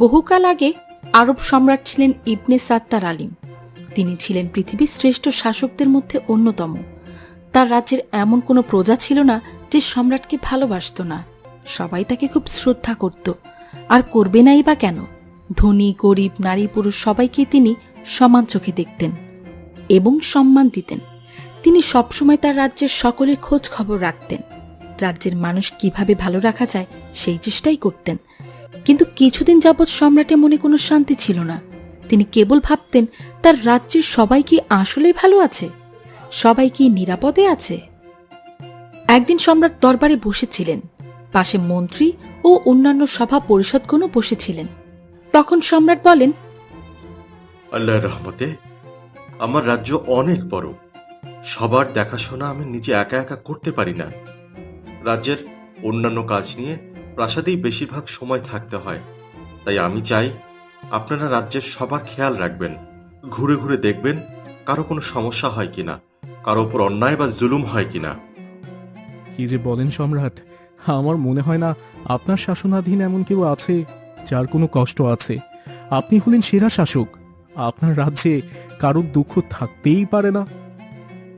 বহুকাল আগে আরব সম্রাট ছিলেন ইবনে সাত্তার আলিম। তিনি ছিলেন পৃথিবীর শ্রেষ্ঠ শাসকদের মধ্যে অন্যতম। তার রাজ্যের এমন কোনো প্রজা ছিল না যে সম্রাটকে ভালোবাসত না। সবাই তাকে খুব শ্রদ্ধা করত। আর করবে নাই বা কেন? ধনী, গরিব, নারী, পুরুষ সবাইকে তিনি সমান চোখে দেখতেন এবং সম্মান দিতেন। তিনি সবসময় তার রাজ্যের সকলের খোঁজ খবর রাখতেন। রাজ্যের মানুষ কীভাবে ভালো রাখা যায় সেই চেষ্টাই করতেন। কিন্তু কিছুদিন যাবৎ সম্রাটের মনে কোনো শান্তি ছিল না। তিনি কেবল ভাবতেন, তার রাজ্যের সবাই কি আসলেই ভালো আছে? সবাই কি নিরাপদে আছে? একদিন সম্রাট দরবারে বসেছিলেন। পাশে মন্ত্রী ও অন্যান্য সভা পরিষদগণও বসেছিলেন। তখন সম্রাট বলেন, আল্লাহর রহমতে আমার রাজ্য অনেক বড়। সবার দেখাশোনা আমি নিজে একা একা করতে পারি না। রাজ্যের অন্যান্য কাজ নিয়ে প্রাসাদেই বেশিরভাগ সময় থাকতে হয়। তাই আমি চাই আপনারা রাজ্যের সবার খেয়াল রাখবেন ঘুরে ঘুরে দেখবেন কারও কোনো সমস্যা হয় কিনা কারও ওপর অন্যায় বা জুলুম হয় কিনা। কি যে বলেন সম্রাট আমার মনে হয় না আপনার শাসনাধীন এমন কেউ আছে যার কোনো কষ্ট আছে। আপনি হলেন সেরা শাসক আপনার রাজ্যে কারোর দুঃখ থাকতেই পারে না।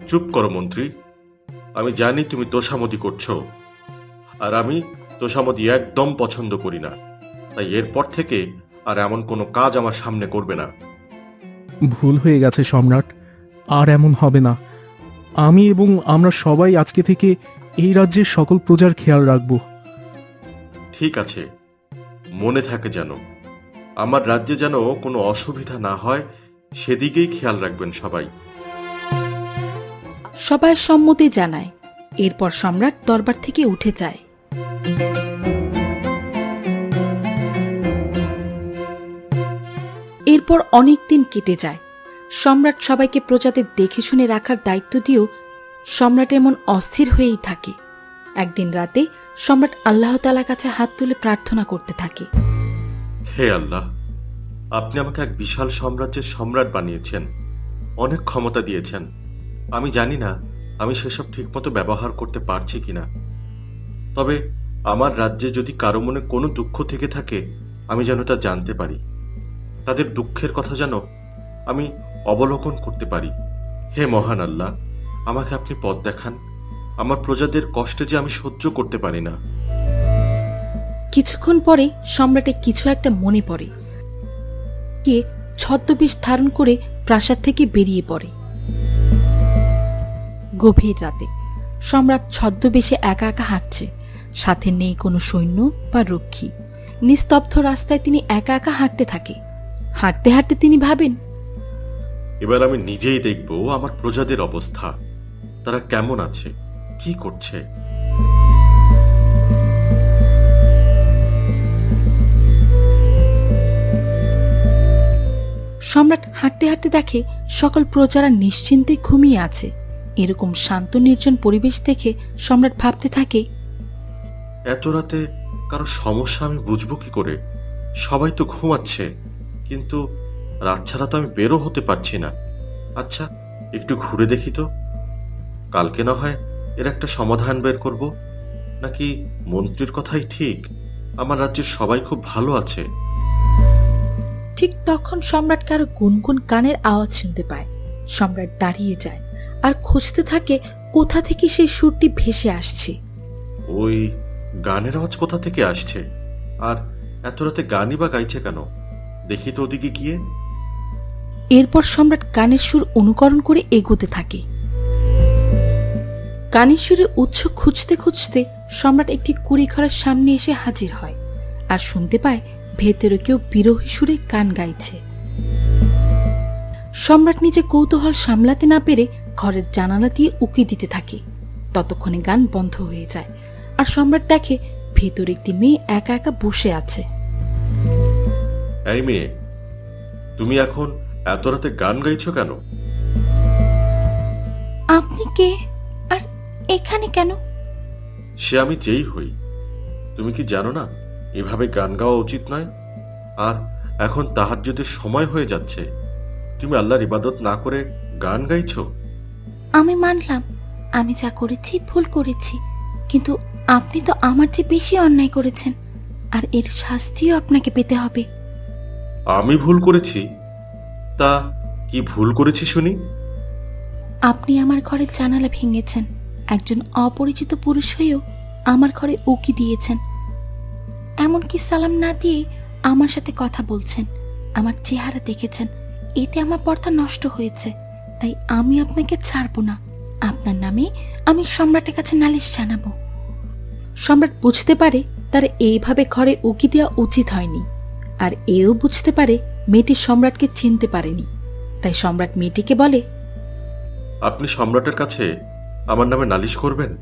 চুপ করো মন্ত্রী আমি জানি তুমি তোষামতি করছ আর আমি তোষামতি একদম পছন্দ করি না। তাই এরপর থেকে আর এমন কোনো কাজ আমার সামনে করবে না। ভুল হয়ে গেছে সম্রাট। আর এমন হবে না। আমি এবং আমরা সবাই আজকে থেকে এই রাজ্যের সকল প্রজার খেয়াল রাখব। ঠিক আছে। মনে থাকে যেন। আমার রাজ্যে যেন কোনো অসুবিধা না হয় সেদিকেই খেয়াল রাখবেন সবাই। সবাই সম্মতি জানায়। এরপর সম্রাট দরবার থেকে উঠে যায়। এরপর অনেক দিন কেটে যায়। সম্রাট সবাইকে প্রজাদের দেখে শুনে রাখার দায়িত্ব দিয়েও সম্রাট এমন অস্থির হয়েই থাকে। একদিন রাতে সম্রাট আল্লাহ তালার কাছে হাত তুলে প্রার্থনা করতে থাকে। হে আল্লাহ, আপনি আমাকে এক বিশাল সাম্রাজ্যের সম্রাট বানিয়েছেন, অনেক ক্ষমতা দিয়েছেন। আমি জানি না আমি সেসব ঠিকমতো ব্যবহার করতে পারছি কিনা। তবে আমার রাজ্যে যদি কারও মনে কোনো দুঃখ থেকে থাকে, আমি যেন তা জানতে পারি। তাদের দুঃখের কথা যেন আমি অবলোকন করতে পারি। হে মহান আল্লাহ, আমাকে আপনি পথ দেখান। আমার প্রজাদের কষ্টে যে আমি সহ্য করতে পারি না। কিছুক্ষণ পরে সম্রাটের কিছু একটা মনে পড়ে। কে ছদ্মবেশ ধারণ করে প্রাসাদ থেকে বেরিয়ে পড়ে। গভীর রাতে সম্রাট ছদ্মবেশে একা একা হাঁটছে। সাথে নেই কোনো সৈন্য বা রক্ষী। নিস্তব্ধ রাস্তায় তিনি একা একা হাঁটতে থাকে। হাঁটতে হাঁটতে তিনি ভাবেন এবার আমি নিজেই দেখব আমার প্রজাদের অবস্থা। তারা কেমন আছে? কি করছে? সম্রাট হাঁটতে হাঁটতে দেখে সকল প্রজারা নিশ্চিন্তে ঘুমিয়ে আছে। এরকম শান্ত নির্জন পরিবেশ দেখে সম্রাট ভাবতে থাকে এত রাতে কারও সমস্যা আমি বুঝব কি করে? সবাই তো ঘুমাচ্ছে কিন্তু রাত ছাড়া তো আমি বেরো হতে পারছি না। আচ্ছা একটু ঘুরে দেখি তো। কালকে না হয় এর একটা সমাধান বের করব। নাকি মন্ত্রীর কথাই ঠিক? আমার রাজ্যের সবাই খুব ভালো আছে। ঠিক তখন সম্রাট কারও গুনগুন কানের আওয়াজ শুনতে পায়। সম্রাট দাঁড়িয়ে যায় আর খুঁজতে থাকে কোথা থেকে সেই সুরটি ভেসে আসছে। ওই গানের আওয়াজ কোথা থেকে আসছে? আর এত রাতে গানই বা গাইছে কেন? দেখি তো ওদিকে গিয়ে। এরপর সম্রাট গানের সুর অনুকরণ করে এগোতে থাকে। গানের সুরের উৎস খুঁজতে খুঁজতে সম্রাট একটি কুড়িঘরের সামনে এসে হাজির হয় আর শুনতে পায় ভেতরে কেউ বিরোহী সুরে গান গাইছে। সম্রাট নিজে কৌতূহল সামলাতে না পেরে ঘরের জানালা দিয়ে উকি দিতে থাকে। ততক্ষণে গান বন্ধ হয়ে যায়। আর সম্রাট দেখে ভেতরে একটি মেয়ে একা একা বসে আছে। এই মেয়ে তুমি এখন এত রাতে গান গাইছো কেন? আপনি কে? আর এখানে কেন? সে আমি যেই হই। তুমি কি জানো না এভাবে গান গাওয়া উচিত নয়? আর এখন তাহাজ্জুদের সময় হয়ে যাচ্ছে তুমি আল্লাহর ইবাদত না করে গান গাইছো? আমি মানলাম আমি যা করেছি ভুল করেছি কিন্তু আপনি তো আমার চেয়ে বেশি অন্যায় করেছেন আর এর শাস্তিও আপনাকে পেতে হবে। আমি ভুল করেছি? তা কি ভুল করেছি শুনি? আপনি আমার ঘরের জানালা ভেঙেছেন একজন অপরিচিত পুরুষ হয়েও আমার ঘরে উকি দিয়েছেন। এমনকি সালাম না দিয়ে আমার সাথে কথা বলছেন আমার চেহারা দেখেছেন এতে আমার পর্দা নষ্ট হয়েছে তাই আমি আপনাকে ছাড়বো না। আপনার নামে আমি সম্রাটের কাছে নালিশ জানাব। সম্রাট বুঝতে পারে তার এইভাবে ঘরে উকি দেওয়া উচিত হয়নি আর এও বুঝতে পারে মেয়েটি সম্রাটকে চিনতে পারেনি। তাই সম্রাট মেয়েটিকে বলে আপনি সম্রাটের কাছে আমার নামে নালিশ করবেন?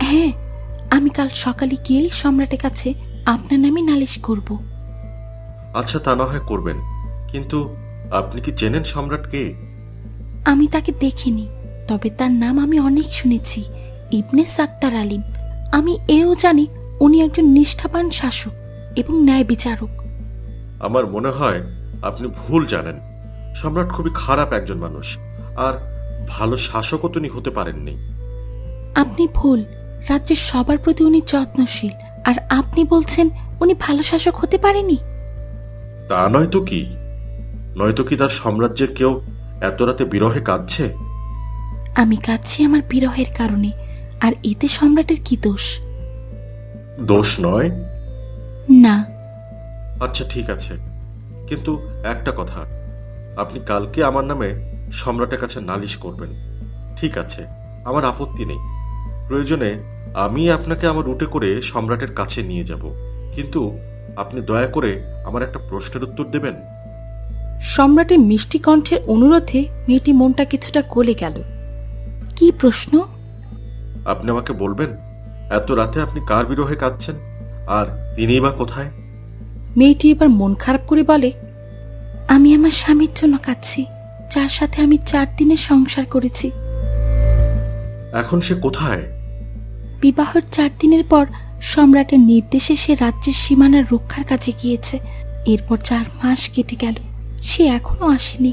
হ্যাঁ আমি কাল সকালে গিয়ে সম্রাটের কাছে আপনার নামে নালিশ করব। আচ্ছা তা না হয় করবেন কিন্তু আপনি কি চেনেন সম্রাট কে আমি তাকে দেখিনি তবে তার নাম আমি অনেক শুনেছি ইবনে সাত্তার আলিম। আমি এও জানি উনি একজন নিষ্ঠাবান শাসক এবং ন্যায় বিচারক। আমার মনে হয় আপনি ভুল জানেন। সম্রাট খুবই খারাপ একজন মানুষ আর ভালো শাসকও তিনি হতে পারেননি। আপনি ভুল। রাজ্যের সবার প্রতি উনি যত্নশীল আর আপনি বলছেন উনি ভালো শাসক হতে পারেনি? তা নয় তো কি? নয়তো কি তার সাম্রাজ্যের কেউ এত রাতে বিরহে কাঁদছে? আমি কাঁদছি আমার বিরহের কারণে। আর এতে সম্রাটের কি দোষ? দোষ নয়? না। আচ্ছা ঠিক আছে। কিন্তু একটা কথা আপনি কালকে আমার নামে সম্রাটের কাছে নালিশ করবেন। ঠিক আছে আমার আপত্তি নেই। প্রয়োজনে আমি আপনাকে আমার রুটে করে সম্রাটের কাছে নিয়ে যাব। কিন্তু আপনি দয়া করে আমার একটা প্রশ্নের উত্তর দেবেন? সম্রাটের মিষ্টি কণ্ঠের অনুরোধে মেয়েটি মনটা কিছুটা গলে গেল। কি প্রশ্ন? আপনি আমাকে বলবেন এত রাতে আপনি কার বিরহে কাঁদছেন? আর তিনিই বা কোথায়? মেয়েটি এবার মন খারাপ করে বলে আমি আমার স্বামীর জন্য কাঁদছি যার সাথে আমি চার দিনের সংসার করেছি। এখন সে কোথায়? বিবাহের চার দিনের পর সম্রাটের নির্দেশে সে রাজ্যের সীমানার রক্ষার কাছে গিয়েছে। এরপর চার মাস কেটে গেল সে এখনও আসেনি।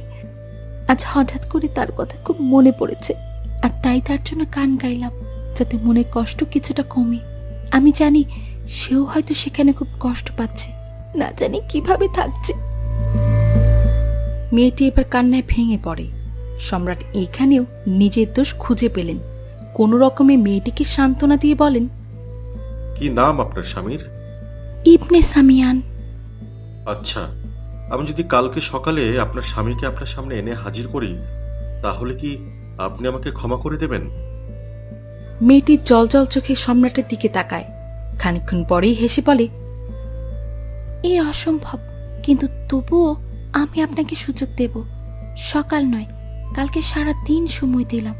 আজ হঠাৎ করে তার কথা খুব মনে পড়েছে আর তাই তার জন্য গান গাইলাম। যাতে মনে কষ্ট কিছুটা কমে। আমি জানি সেও হয়তো সেখানে খুব কষ্ট পাচ্ছে। না জানি কীভাবে থাকছে। মেয়েটি এবার কান্নায় ভেঙে পড়ে। সম্রাট এখানেও নিজের দোষ খুঁজে পেলেন। কোনো রকমে মেয়েটিকে সান্ত্বনা দিয়ে বলেন কি নাম আপনার স্বামীর? ইবনে সামিয়ান। আচ্ছা আমি যদি কালকে সকালে আপনার স্বামীকে আপনার সামনে এনে হাজির করি তাহলে কি আপনি আমাকে ক্ষমা করে দেবেন? মেয়েটি জল জল চোখে সম্রাটের দিকে তাকায়। খানিকক্ষণ পরেই হেসে বলে এ অসম্ভব কিন্তু তবুও আমি আপনাকে সুযোগ দেব। সকাল নয় কালকে সারা দিন সময় দিলাম।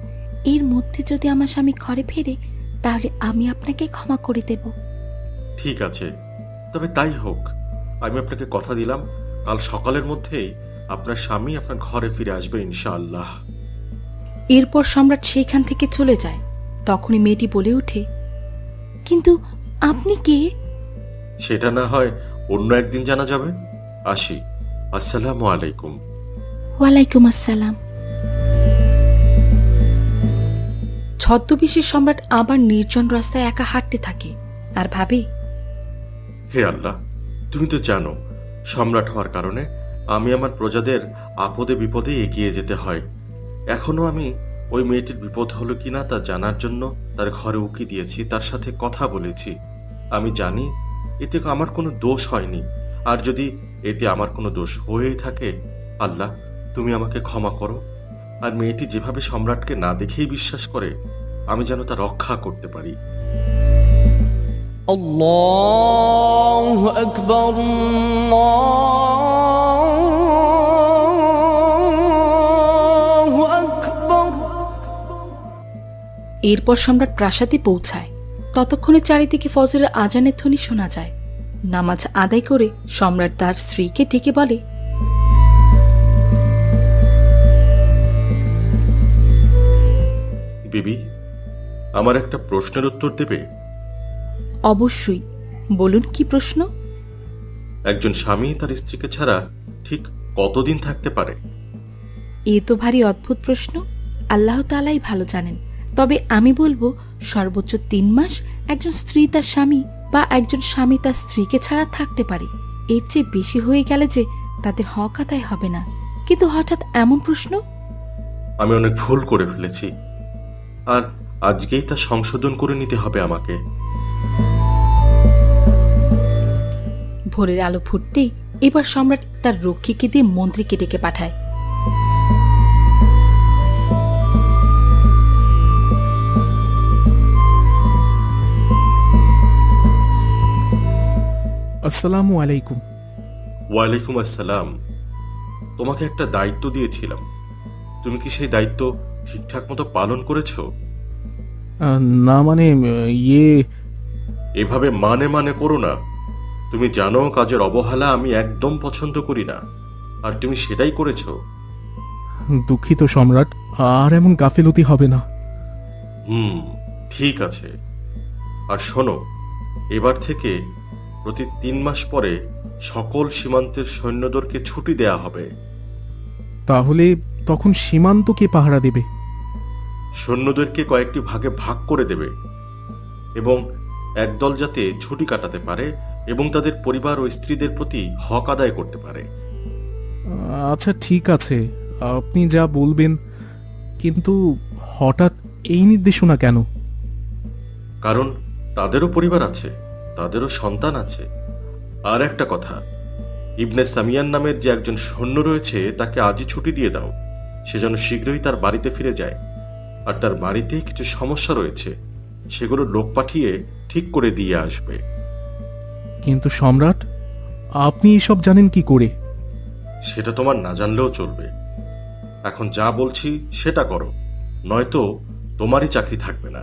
এর মধ্যে যদি আমার স্বামী ঘরে ফেরে তাহলে আমি আপনাকে ক্ষমা করে দেব। ঠিক আছে তবে তাই হোক আমি আপনাকে কথা দিলাম। কাল সকালের মধ্যেই আপনার স্বামী আপনার ঘরে ফিরে আসবে ইনশাআল্লাহ। এরপর সম্রাট সেইখান থেকে চলে যায়। তখনই মেয়েটি বলে ওঠে কিন্তু আপনি কে? সেটা না হয় অন্য একদিন জানা যাবে। আসি। আসসালামু আলাইকুম। ওয়ালাইকুম আসসালাম। ছদ্মবেশী সম্রাট আবার নির্জন রাস্তায় একা হাঁটতে থাকে আর ভাবে হে আল্লাহ তুমি তো জানো সম্রাট হওয়ার কারণে আমি আমার প্রজাদের আপদে বিপদে এগিয়ে যেতে হয়। এখনও আমি ওই মেয়েটির বিপদ হলো কিনা তা জানার জন্য তার ঘরে উকি দিয়েছি, তার সাথে কথা বলেছি। আমি জানি, এতে আমার কোনো দোষ হয়নি। আর যদি এতে আমার কোনো দোষ হয়েই থাকে, আল্লাহ, তুমি আমাকে ক্ষমা করো। আর মেয়েটি যেভাবে সম্রাটকে না দেখেই বিশ্বাস করে, আমি যেন তা রক্ষা করতে পারি। আল্লাহ আকবর এরপর সম্রাট প্রাসাদে পৌঁছায়। ততক্ষণে চারিদিকে ফজরের আজানের ধ্বনি শোনা যায়। নামাজ আদায় করে সম্রাট তার স্ত্রীকে ডেকে বলে বিবি আমার একটা প্রশ্নের উত্তর দেবে? অবশ্যই। বলুন কি প্রশ্ন? একজন স্বামী তার স্ত্রীকে ছাড়া ঠিক কতদিন থাকতে পারে? এ তো ভারী অদ্ভুত প্রশ্ন। আল্লাহ তালাই ভালো জানেন। তবে আমি বলব সর্বোচ্চ তিন মাস একজন স্ত্রী তার স্বামী বা একজন স্বামী তার স্ত্রীকে ছাড়া থাকতে পারে। এর চেয়ে বেশি হয়ে গেলে যে তাদের হক আদায় হবে না। কিন্তু হঠাৎ এমন প্রশ্ন? আমি অনেক ভুল করে ফেলেছি। আর আজকেই তা সংশোধন করে নিতে হবে আমাকে। ভোরের আলো ফুটতেই এবার সম্রাট তার রক্ষীকে দিয়ে মন্ত্রীকে ডেকে পাঠায়। আসসালামু আলাইকুম। ওয়ালাইকুম আসসালাম। তোমাকে একটা দায়িত্ব দিয়েছিলাম। তুমি কি সেই দায়িত্ব ঠিকঠাক মতো পালন করেছ? না মানে ইয়ে এভাবে মানে মানে করো না। তুমি জানো কাজের অবহেলা আমি একদম পছন্দ করি না। আর তুমি সেটাই করেছ। দুঃখিত সম্রাট আর এমন গাফিলতি হবে না। হুম ঠিক আছে। আর শোনো এবার থেকে প্রতি তিন মাস পরে সকল সীমান্তের সৈন্যদেরকে ছুটি দেয়া হবে। তাহলে তখন সীমান্ত কে পাহারা দেবে? সৈন্যদেরকে কয়েকটি ভাগে ভাগ করে দেবে এবং একদল যাতে ছুটি কাটাতে পারে এবং তাদের পরিবার ও স্ত্রীদের প্রতি হক আদায় করতে পারে। আচ্ছা ঠিক আছে। আপনি যা বলবেন কিন্তু হঠাৎ এই নির্দেশনা কেন? কারণ তাদেরও পরিবার আছে। তাদেরও সন্তান আছে। আর একটা কথা ইবনে সামিয়ান নামের যে একজন সৈন্য রয়েছে তাকে আজই ছুটি দিয়ে দাও। সে যেন শীঘ্রই তার বাড়িতে ফিরে যায়। আর তার বাড়িতে কিছু সমস্যা রয়েছে সেগুলো লোক পাঠিয়ে ঠিক করে দিয়ে আসবে। কিন্তু সম্রাট আপনি এসব জানেন কি করে? সেটা তোমার না জানলেও চলবে। এখন যা বলছি সেটা করো। নয়তো তোমারই চাকরি থাকবে না।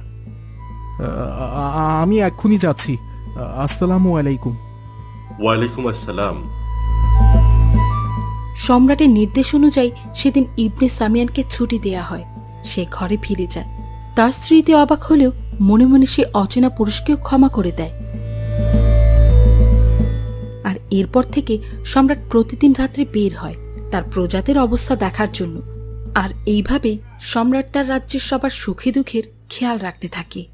আমি এক্ষুনি যাচ্ছি। আসসালামু আলাইকুম। ওয়ালাইকুম আসসালাম। সম্রাটের নির্দেশ অনুযায়ী সেদিন ইবনে সামিয়ানকে ছুটি দেয়া হয়। সে ঘরে ফিরে যায়। তার স্ত্রীতে অবাক হলেও মনে মনে সে অচেনা পুরুষকেও ক্ষমা করে দেয়। আর এরপর থেকে সম্রাট প্রতিদিন রাত্রে বের হয় তার প্রজাদের অবস্থা দেখার জন্য। আর এইভাবেই সম্রাট তার রাজ্যের সবার সুখে দুঃখের খেয়াল রাখতে থাকে।